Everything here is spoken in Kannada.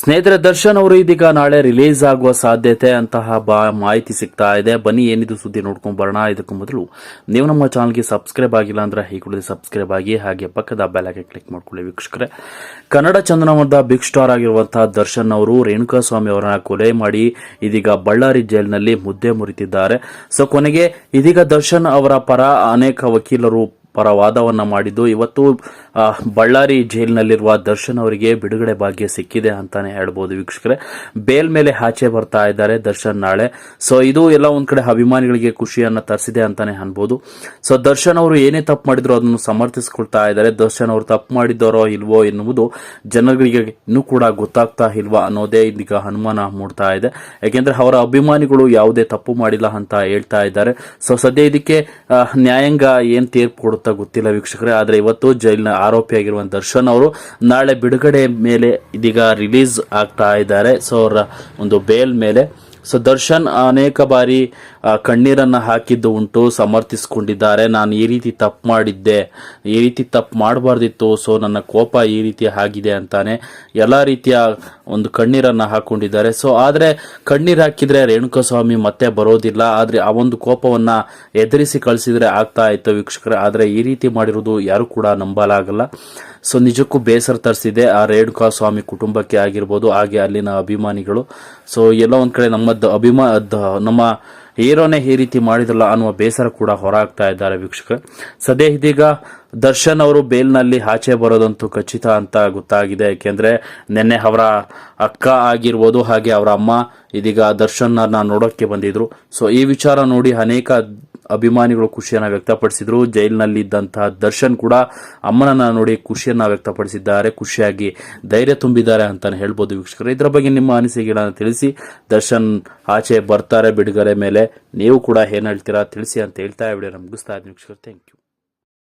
ಸ್ನೇಹಿತರೆ, ದರ್ಶನ್ ಅವರು ಇದೀಗ ನಾಳೆ ರಿಲೀಸ್ ಆಗುವ ಸಾಧ್ಯತೆ ಅಂತಹ ಮಾಹಿತಿ ಸಿಗ್ತಾ ಇದೆ. ಬನ್ನಿ, ಏನಿದು ಸುದ್ದಿ ನೋಡ್ಕೊಂಡ್ ಬರೋಣ. ಇದಕ್ಕೂ ಮೊದಲು ನೀವು ನಮ್ಮ ಚಾನಲ್ಗೆ ಸಬ್ಸ್ಕ್ರೈಬ್ ಆಗಿಲ್ಲ ಅಂದ್ರೆ ಕೂಡಲೇ ಸಬ್ಸ್ಕ್ರೈಬ್ ಆಗಿ, ಹಾಗೆ ಪಕ್ಕದ ಬೆಲಾಗೆ ಕ್ಲಿಕ್ ಮಾಡ್ಕೊಳ್ಳಿ ವೀಕ್ಷಕರೇ. ಕನ್ನಡ ಚಂದನವರದ ಬಿಗ್ ಸ್ಟಾರ್ ಆಗಿರುವಂತಹ ದರ್ಶನ್ ಅವರು ರೇಣುಕಾ ಸ್ವಾಮಿ ಅವರನ್ನ ಕೊಲೆ ಮಾಡಿ ಇದೀಗ ಬಳ್ಳಾರಿ ಜೈಲಿನಲ್ಲಿ ಮುದ್ದೆ ಮುರಿತಿದ್ದಾರೆ. ಸೊ, ಕೊನೆಗೆ ಇದೀಗ ದರ್ಶನ್ ಅವರ ಪರ ಅನೇಕ ವಕೀಲರು ಪರ ವಾದವನ್ನು ಮಾಡಿದ್ದು. ಇವತ್ತು ಬಳ್ಳಾರಿ ಜೈಲಿನಲ್ಲಿರುವ ದರ್ಶನ್ ಅವರಿಗೆ ಬಿಡುಗಡೆ ಭಾಗ್ಯ ಸಿಕ್ಕಿದೆ ಅಂತಾನೆ ಹೇಳ್ಬೋದು ವೀಕ್ಷಕರೇ. ಬೇಲ್ ಮೇಲೆ ಆಚೆ ಬರ್ತಾ ಇದ್ದಾರೆ ದರ್ಶನ್ ನಾಳೆ. ಸೊ, ಇದು ಎಲ್ಲ ಒಂದ್ ಕಡೆ ಅಭಿಮಾನಿಗಳಿಗೆ ಖುಷಿಯನ್ನ ತರಿಸಿದೆ ಅಂತಾನೆ ಅನ್ಬೋದು. ಸೊ, ದರ್ಶನ್ ಅವರು ಏನೇ ತಪ್ಪು ಮಾಡಿದ್ರು ಅದನ್ನು ಸಮರ್ಥಿಸ್ಕೊಳ್ತಾ ಇದ್ದಾರೆ. ದರ್ಶನ್ ಅವರು ತಪ್ಪು ಮಾಡಿದ್ದಾರೋ ಇಲ್ವೋ ಎನ್ನುವುದು ಜನಗಳಿಗೆ ಇನ್ನೂ ಕೂಡ ಗೊತ್ತಾಗ್ತಾ ಇಲ್ವಾ ಅನ್ನೋದೇ ಇದೀಗ ಅನುಮಾನ ಮೂಡ್ತಾ ಇದೆ. ಯಾಕೆಂದ್ರೆ ಅವರ ಅಭಿಮಾನಿಗಳು ಯಾವುದೇ ತಪ್ಪು ಮಾಡಿಲ್ಲ ಅಂತ ಹೇಳ್ತಾ ಇದ್ದಾರೆ. ಸೊ, ಸದ್ಯ ಇದಕ್ಕೆ ನ್ಯಾಯಾಂಗ ಏನ್ ತೀರ್ಪು ಕೊಡುತ್ತಾ ಗೊತ್ತಿಲ್ಲ ವೀಕ್ಷಕರೇ, ಆದ್ರೆ ಇವತ್ತು ಜೈಲಿನ ಆರೋಪಿಯಾಗಿರುವ ದರ್ಶನ್ ಅವರು ನಾಳೆ ಬಿಡುಗಡೆ ಮೇಲೆ ಇದೀಗ ರಿಲೀಸ್ ಆಗ್ತಾ ಇದ್ದಾರೆ. ಸೊ ಅವರ ಒಂದು ಬೇಲ್ ಮೇಲೆ ಸೊ ದರ್ಶನ್ ಅನೇಕ ಬಾರಿ ಕಣ್ಣೀರನ್ನು ಹಾಕಿದ್ದು ಉಂಟು, ಸಮರ್ಥಿಸಿಕೊಂಡಿದ್ದಾರೆ. ನಾನು ಈ ರೀತಿ ತಪ್ಪು ಮಾಡಿದ್ದೆ. ಈ ರೀತಿ ತಪ್ಪು ಮಾಡಬಾರ್ದಿತ್ತು. ಸೊ ನನ್ನ ಕೋಪ ಈ ರೀತಿ ಆಗಿದೆ ಅಂತಾನೆ ಎಲ್ಲ ರೀತಿಯ ಒಂದು ಕಣ್ಣೀರನ್ನ ಹಾಕೊಂಡಿದ್ದಾರೆ. ಸೊ ಆದ್ರೆ ಕಣ್ಣೀರು ಹಾಕಿದ್ರೆ ರೇಣುಕಸ್ವಾಮಿ ಮತ್ತೆ ಬರೋದಿಲ್ಲ. ಆದ್ರೆ ಆ ಒಂದು ಕೋಪವನ್ನ ಎದುರಿಸಿ ಕಳಿಸಿದರೆ ಆಗ್ತಾ ಇತ್ತು ವೀಕ್ಷಕರೇ. ಆದ್ರೆ ಈ ರೀತಿ ಮಾಡಿರೋದು ಯಾರು ಕೂಡ ನಂಬಲಾಗಲ್ಲ. ಸೊ ನಿಜಕ್ಕೂ ಬೇಸರ ತರಿಸಿದೆ ಆ ರೇಣುಕಾ ಸ್ವಾಮಿ ಕುಟುಂಬಕ್ಕೆ ಆಗಿರ್ಬೋದು, ಹಾಗೆ ಅಲ್ಲಿನ ಅಭಿಮಾನಿಗಳು. ಸೊ ಎಲ್ಲ ಒಂದು ಕಡೆ ನಮ್ಮ ದ- ಅಭಿಮಾ ನಮ್ಮ ಹೀರೋನೇ ಈ ರೀತಿ ಮಾಡಿದ್ರಲ್ಲ ಅನ್ನುವ ಬೇಸರ ಕೂಡ ಹೊರಹಾಗ್ತಾ ಇದ್ದಾರೆ ವೀಕ್ಷಕರೇ. ಸದ್ಯ ಇದೀಗ ದರ್ಶನ್ ಅವರು ಬೇಲ್ನಲ್ಲಿ ಆಚೆ ಬರೋದಂತೂ ಖಚಿತ ಅಂತ ಗೊತ್ತಾಗಿದೆ. ಯಾಕೆಂದ್ರೆ ನಿನ್ನೆ ಅವರ ಅಕ್ಕ ಆಗಿರ್ಬೋದು ಹಾಗೆ ಅವರ ಅಮ್ಮ ಇದೀಗ ದರ್ಶನ್ನ ನೋಡೋಕ್ಕೆ ಬಂದಿದ್ರು. ಸೊ ಈ ವಿಚಾರ ನೋಡಿ ಅನೇಕ ಅಭಿಮಾನಿಗಳು ಖುಷಿಯನ್ನು ವ್ಯಕ್ತಪಡಿಸಿದ್ರು. ಜೈಲಿನಲ್ಲಿ ಇದ್ದಂತಹ ದರ್ಶನ್ ಕೂಡ ಅಮ್ಮನನ್ನ ನೋಡಿ ಖುಷಿಯನ್ನು ವ್ಯಕ್ತಪಡಿಸಿದ್ದಾರೆ. ಖುಷಿಯಾಗಿ ಧೈರ್ಯ ತುಂಬಿದ್ದಾರೆ ಅಂತ ಹೇಳ್ಬೋದು ವೀಕ್ಷಕರು. ಇದರ ಬಗ್ಗೆ ನಿಮ್ಮ ಅನಿಸಿಕೆಗಳನ್ನು ತಿಳಿಸಿ, ದರ್ಶನ್ ಆಚೆ ಬರ್ತಾರೆ ಬಿಡುಗಡೆ ಮೇಲೆ. ನೀವು ಕೂಡ ಏನು ಹೇಳ್ತೀರಾ? ತಿಳಿಸಿ ಅಂತ ಹೇಳ್ತಾ ವಿಡಿಯೋನ ಮುಗಿಸ್ತಾ ಇದ್ದೀನಿ ವೀಕ್ಷಕರು. Thank you